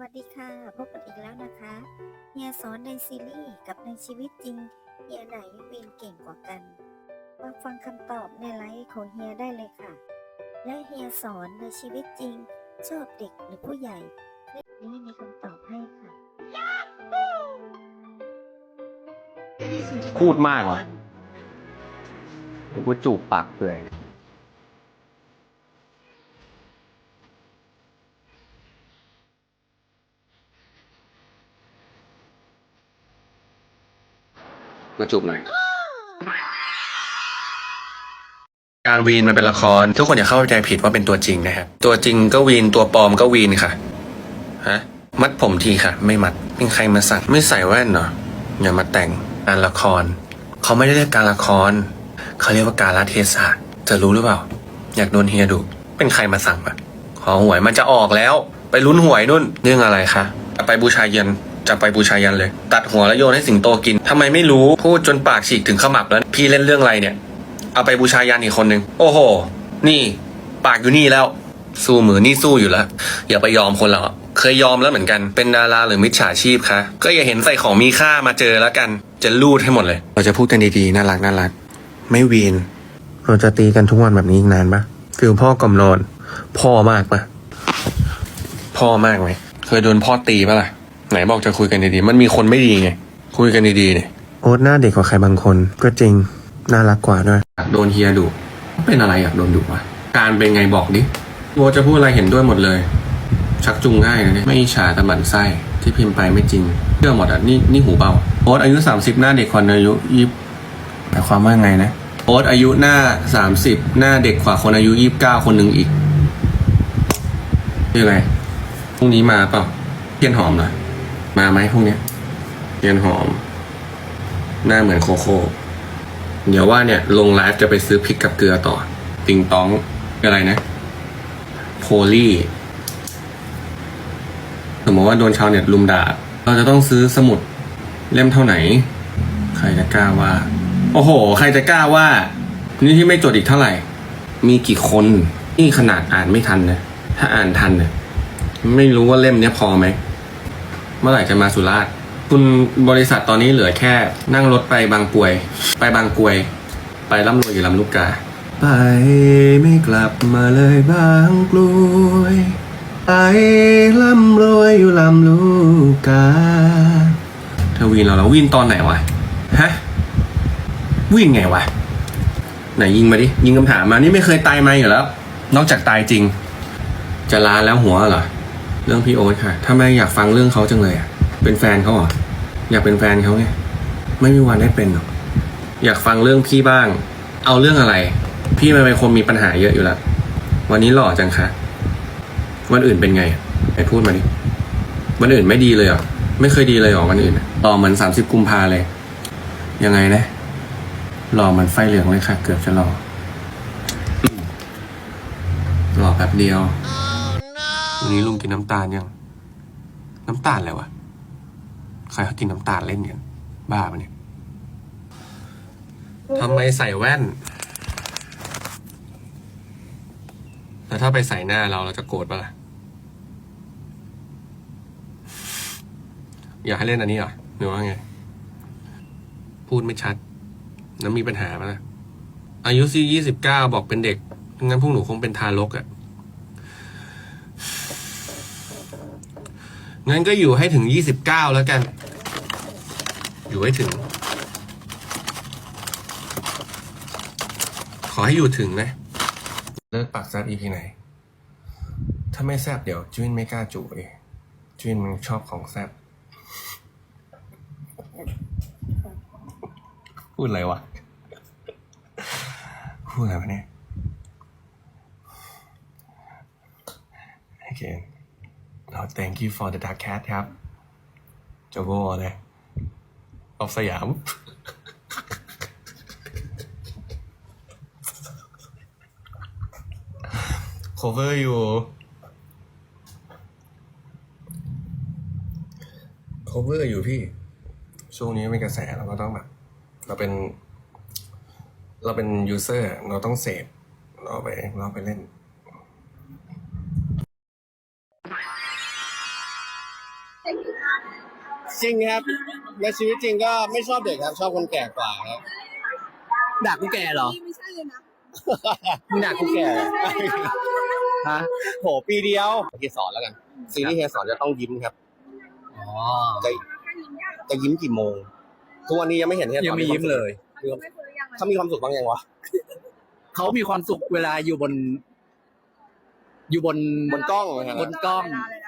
วัสดีค่ะ พบกันอีกแล้วนะคะเฮียสอนในซีรีส์กับในชีวิตจริงเฮียไหนวีนเก่งกว่ากันมาฟังคำตอบในไลฟ์ของเฮียได้เลยค่ะ และเฮียสอนในชีวิตจริง ชอบเด็กหรือผู้ใหญ่เรื่องนี้มีคำตอบให้ค่ะพูดมากว่ะกูจูบปากเปื่อย มาจูบหน่อย การวีนมันเป็นละคร ทุกคนอย่าเข้าใจผิดว่าเป็นตัวจริงนะครับ ตัวจริงก็วีนตัวปลอมก็วีนค่ะ ฮะ มัดผมทีค่ะ ไม่มัดเป็นใครมาสั่งไม่ใส่แว่นเหรออย่ามาแต่งการละคร เขาไม่ได้เรียกการละคร เขาเรียกว่าการละเทศะจะรู้หรือเปล่า อยากโดนเฮียดุเป็นใครมาสั่งปะขอหวยมันจะออกแล้ว ไปลุ้นหวยนุ่นเรื่องอะไรคะจะไปบูชายัน จะไปบูชายันเลย ตัดหัวแล้วโยนให้สิงโตกินทำไมไม่รู้พูดจนปากฉีกถึงขมับแล้ว พี่เล่นเรื่องอะไรเนี่ย เอาไปบูชายันอีกคนนึงโอ้โห นี่ ปากอยู่นี่แล้ว สู้มือนี่สู้อยู่แล้ว อย่าไปยอมคนเราอะเคยยอมแล้วเหมือนกัน เป็นดาราหรือมิจฉาชีพคะ ก็อย่าเห็นใส่ของมีค่ามาเจอแล้วกัน จะลูดให้หมดเลย เราจะพูดกันดีๆ น่ารักน่ารัก ไม่วีน เราจะตีกันทุกวันแบบนี้อีกนานปะฟิลพ่อกำนอน พ่อมากปะพ่อมากไหม เคยโดนพ่อตีปะล่ะ ไหนบอกจะคุยกันดีๆ มันมีคนไม่ดีไง คุยกันดีๆเนี่ยโอ๊ตหน้าเด็กกว่าใครบางคน ก็จริง น่ารักกว่าด้วยโดนเฮียดุเป็นอะไรอยากโดนดุวะการเป็นไงบอกดิโบจะพูดอะไรเห็นด้วยหมดเลย ชักจูงง่ายนะเนี่ยไม่อิจฉาแต่หมั่นไส้ที่พิมพ์ไปไม่จริงเชื่อหมดอะนี่นี่หูเบาโอ๊ตอายุสามสิบหน้าเด็กคนอายุยี่หมายความว่าไงนะโอ๊ตอายุหน้าสามสิบหน้าเด็กกว่าคนอายุยี่สิบเก้าคนหนึ่งอีกคือไงพรุ่งนี้มาเปล่าเทียนหอมเหรอ มาไหมพรุ่งเนี้ยเทียนหอม หน้าเหมือนโคโค่เดี๋ยวว่าเนี่ยลงไลฟ์จะไปซื้อพริกกับเกลือต่อ ติงตองอะไรนะ โพลี่สมมติว่าโดนชาวเน็ตลุมด่า เราจะต้องซื้อสมุดเล่มเท่าไหร่ใครจะกล้าว่า โอ้โห ใครจะกล้าว่า นี่ที่ไม่จดอีกเท่าไหร่ มีกี่คน นี่ขนาดอ่านไม่ทันนะ ถ้าอ่านทันเนี่ยไม่รู้ว่าเล่มเนี้ยพอไหม เมื่อไหร่จะมาสุราษฎร์คุณบริษัทตอนนี้เหลือแค่นั่งรถไปบางกรวย ไปบางกรวย ไปร่ำรวยอยู่ลำลูกกา ไปไม่กลับมาเลยบางกรวยไปร่ำรวยอยู่ลำลูกกาเธอวินเราแล้ววินตอนไหนวะฮะวินไงวะไหนยิงมาดิยิงคำถามมานี่ไม่เคยตายมาอยู่แล้ว นอกจากตายจริง จะลาแล้วหัวเหรอ เรื่องพี่โอ๊ตค่ะ ถ้าไม่อยากฟังเรื่องเขาจังเลยอะ เป็นแฟนเขาเหรอ อยากเป็นแฟนเขาไง ไม่มีวันได้เป็นหรอก อยากฟังเรื่องพี่บ้าง เอาเรื่องอะไร พี่มันเป็นคนมีปัญหาเยอะอยู่แล้ว วันนี้หล่อจังคะ วันอื่นเป็นไงไหนพูดมาดิ วันอื่นไม่ดีเลยเหรอ ไม่เคยดีเลยเหรอวันอื่นหล่อเหมือนสามสิบกุมภาเลย ยังไงนะหล่อเหมือนไฟเหลืองเลยค่ะ เกือบจะหล่อหล่อแป๊บเดียว วันนี้ลุงกินน้ำตาลยัง น้ำตาลอะไรวะ ใครเขากินน้ำตาลเล่นกัน บ้าปะเนี่ยทำไมใส่แว่น แต่ถ้าไปใส่หน้าเราเราจะโกรธปะล่ะ อยากให้เล่นอันนี้เหรอหรือว่าไง พูดไม่ชัด แล้วมีปัญหาปะล่ะ อายุซี่ยี่สิบเก้าบอกเป็นเด็ก งั้นพวกหนูคงเป็นทารกอะ่ะ งั้นก็อยู่ให้ถึงยี่สิบเก้าแล้วกัน อยู่ให้ถึง ขอให้อยู่ถึงนะ เลิกปากแซบ EP ไหน ถ้าไม่แซบเดี๋ยวจุ้นไม่กล้าจูเองจุ้นมันชอบของแซบพูดอะไรวะ พูดอะไรวะเนี่ย Again thank you for the dark cat ครับโจโก้เลยออกสยาม cover อยู่ cover อยู่พี่ ช่วงนี้เป็นกระแสเราก็ต้องแบบ เราเป็น เราเป็น user เราต้องเสพเราไป เราไปเล่น จริงครับ ในชีวิตจริงก็ไม่ชอบเด็กครับ ชอบคนแก่กว่าครับ ด่ากูแก่เหรอ ไม่ใช่เลยนะมึงด่ากูแก่เหรอฮะโหปีเดียวเฮียสอนแล้วกัน ซีรีส์เฮียสอนจะต้องยิ้มครับอ๋อจะจะยิ้มกี่โมง ทุกวันนี้ยังไม่เห็นเฮียสอนยังไม่ยิ้มเลยไม่เคยยังเขามีความสุขบ้างยังวะเขามีความสุขเวลาอยู่บน อยู่บนบนกล้องนะบนกล้องเวลาเลย